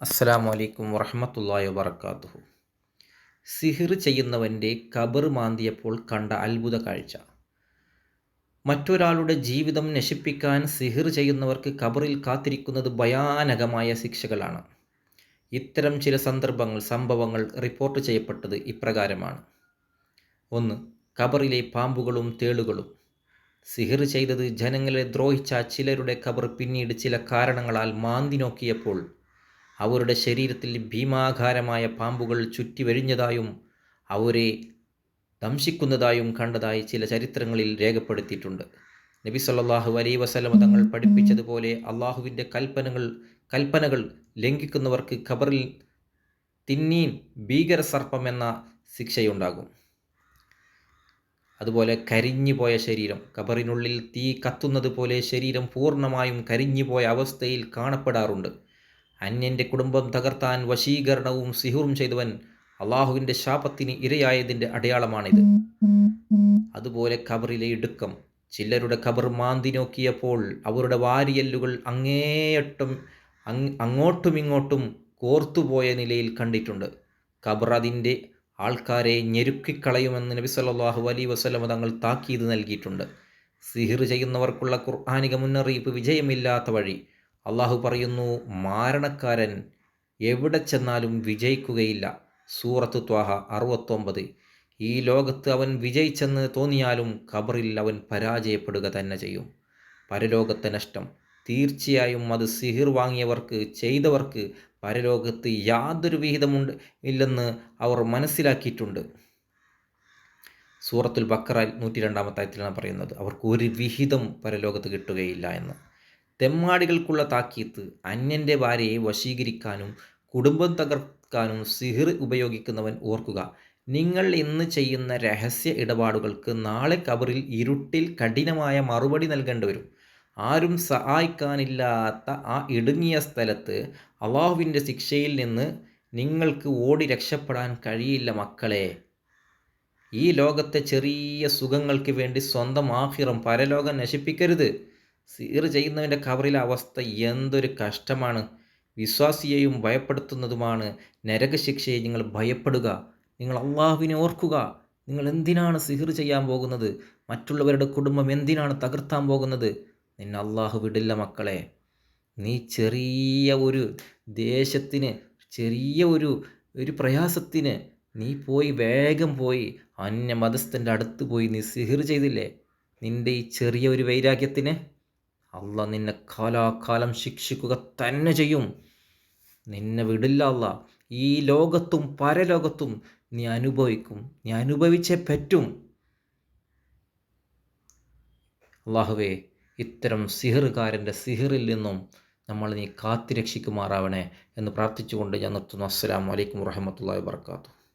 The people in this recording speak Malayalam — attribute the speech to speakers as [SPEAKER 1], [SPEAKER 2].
[SPEAKER 1] അസ്സലാമു അലൈക്കും വറഹമത്തല്ലാ വബർക്കാത്തുഹു സിഹിർ ചെയ്യുന്നവന്റെ കബർ മാന്തിയപ്പോൾ കണ്ട അത്ഭുത കാഴ്ച. മറ്റൊരാളുടെ ജീവിതം നശിപ്പിക്കാൻ സിഹിർ ചെയ്യുന്നവർക്ക് കബറിൽ കാത്തിരിക്കുന്നത് ഭയാനകമായ ശിക്ഷകളാണ്. ഇത്തരം ചില സന്ദർഭങ്ങൾ സംഭവങ്ങൾ റിപ്പോർട്ട് ചെയ്യപ്പെട്ടത് ഇപ്രകാരമാണ്. ഒന്ന് കബറിലെ പാമ്പുകളും തേളുകളും. സിഹിർ ചെയ്തത് ജനങ്ങളെ ദ്രോഹിച്ച ചിലരുടെ കബർ പിന്നീട് ചില കാരണങ്ങളാൽ മാന്തി നോക്കിയപ്പോൾ അവരുടെ ശരീരത്തിൽ ഭീമാകാരമായ പാമ്പുകൾ ചുറ്റി വരിഞ്ഞതായും അവരെ ദംശിക്കുന്നതായും കണ്ടതായി ചില ചരിത്രങ്ങളിൽ രേഖപ്പെടുത്തിയിട്ടുണ്ട്. നബി സല്ലാഹു അലൈ വസലമ തങ്ങൾ പഠിപ്പിച്ചതുപോലെ അള്ളാഹുവിന്റെ കൽപ്പനകൾ കൽപ്പനകൾ ലംഘിക്കുന്നവർക്ക് ഖബറിൽ തിന്നീൻ ഭീകര സർപ്പം എന്ന ശിക്ഷയുണ്ടാകും. അതുപോലെ കരിഞ്ഞുപോയ ശരീരം ഖബറിനുള്ളിൽ തീ കത്തുന്നത് പോലെ ശരീരം പൂർണമായും കരിഞ്ഞുപോയ അവസ്ഥയിൽ കാണപ്പെടാറുണ്ട്. അന്യന്റെ കുടുംബം തകർത്താൻ വശീകരണവും സിഹുറും ചെയ്തവൻ അള്ളാഹുവിന്റെ ശാപത്തിന് ഇരയായതിന്റെ അടയാളമാണിത്. അതുപോലെ ഖബറിലെ ഇടുക്കം. ചിലരുടെ ഖബർ മാന്തി നോക്കിയപ്പോൾ അവരുടെ വാരിയല്ലുകൾ അങ്ങേയറ്റം അങ്ങോട്ടും ഇങ്ങോട്ടും കോർത്തുപോയ നിലയിൽ കണ്ടിട്ടുണ്ട്. ഖബർ അതിന്റെ ആൾക്കാരെ ഞെരുക്കിക്കളയുമെന്ന് നബി സല്ലാഹു അലൈ വസ്ലമ തങ്ങൾ താക്കീത് നൽകിയിട്ടുണ്ട്. സിഹിർ ചെയ്യുന്നവർക്കുള്ള ഖുർആാനിക മുന്നറിയിപ്പ് വിജയമില്ലാത്ത വഴി അള്ളാഹു പറയുന്നു മാരണക്കാരൻ എവിടെ ചെന്നാലും വിജയിക്കുകയില്ല. സൂറത്ത് ത്വാഹ അറുപത്തൊമ്പത്. ഈ ലോകത്ത് അവൻ വിജയിച്ചെന്ന് തോന്നിയാലും ഖബറിൽ അവൻ പരാജയപ്പെടുക തന്നെ ചെയ്യും. പരലോകത്തെ നഷ്ടം. തീർച്ചയായും അത് സിഹിർ വാങ്ങിയവർക്ക് ചെയ്തവർക്ക് പരലോകത്ത് യാതൊരു വിഹിതമുണ്ട് ഇല്ലെന്ന് അവർ മനസ്സിലാക്കിയിട്ടുണ്ട്. സൂറത്തുൽ ബക്കറ നൂറ്റി രണ്ടാമത്തെ ആയത്തിലാണ് പറയുന്നത് അവർക്ക് ഒരു വിഹിതം പരലോകത്ത് കിട്ടുകയില്ല എന്ന്. തെമ്മാടികൾക്കുള്ള താക്കീത്ത് അന്യന്റെ ഭാര്യയെ വശീകരിക്കാനും കുടുംബം തകർക്കാനും സിഹിർ ഉപയോഗിക്കുന്നവൻ ഓർക്കുക. നിങ്ങൾ ഇന്ന് ചെയ്യുന്ന രഹസ്യ ഇടപാടുകൾക്ക് നാളെ കബറിൽ ഇരുട്ടിൽ കഠിനമായ മറുപടി നൽകേണ്ടി വരും. ആരും സഹായിക്കാനില്ലാത്ത ആ ഇടുങ്ങിയ സ്ഥലത്ത് അള്ളാഹുവിന്റെ ശിക്ഷയിൽ നിന്ന് നിങ്ങൾക്ക് ഓടി രക്ഷപ്പെടാൻ കഴിയില്ല മക്കളെ. ഈ ലോകത്തെ ചെറിയ സുഖങ്ങൾക്ക് വേണ്ടി സ്വന്തം ആഹിറം പരലോകം നശിപ്പിക്കരുത്. സീർ ചെയ്യുന്നവന്റെ കവറിലെ അവസ്ഥ എന്തൊരു കഷ്ടമാണ്. വിശ്വാസിയെയും ഭയപ്പെടുത്തുന്നതുമാണ് നരകശിക്ഷയെ നിങ്ങൾ ഭയപ്പെടുക. നിങ്ങൾ അള്ളാഹുവിനെ ഓർക്കുക. നിങ്ങൾ എന്തിനാണ് സിഹിർ ചെയ്യാൻ പോകുന്നത്? മറ്റുള്ളവരുടെ കുടുംബം എന്തിനാണ് തകർത്താൻ പോകുന്നത്? നിന്നെ അള്ളാഹു വിടില്ല മക്കളെ. നീ ചെറിയ ഒരു ദേശത്തിന് ചെറിയ ഒരു ഒരു പ്രയാസത്തിന് നീ പോയി വേഗം പോയി അന്യ മതസ്ഥന്റെ അടുത്ത് പോയി നീ സിഹിർ ചെയ്തില്ലേ? നിന്റെ ഈ ചെറിയ ഒരു വൈരാഗ്യത്തിന്? അല്ല നിന്നെ കാലാകാലം ശിക്ഷിക്കുക തന്നെ ചെയ്യും. നിന്നെ വിടില്ല അല്ല ഈ ലോകത്തും പരലോകത്തും നീ അനുഭവിക്കും. നീ അനുഭവിച്ചേ പറ്റും. അള്ളാഹുവേ ഇത്തരം സിഹറുകാരന്റെ സിഹറിൽ നിന്നും നമ്മൾ നീ കാത്തിരക്ഷിക്കുമാറാവണേ എന്ന് പ്രാർത്ഥിച്ചുകൊണ്ട് ഞാൻ നിർത്തുന്നു. അസ്സാം വലൈക്കും വാഹമത്തല്ലാ വാത്തു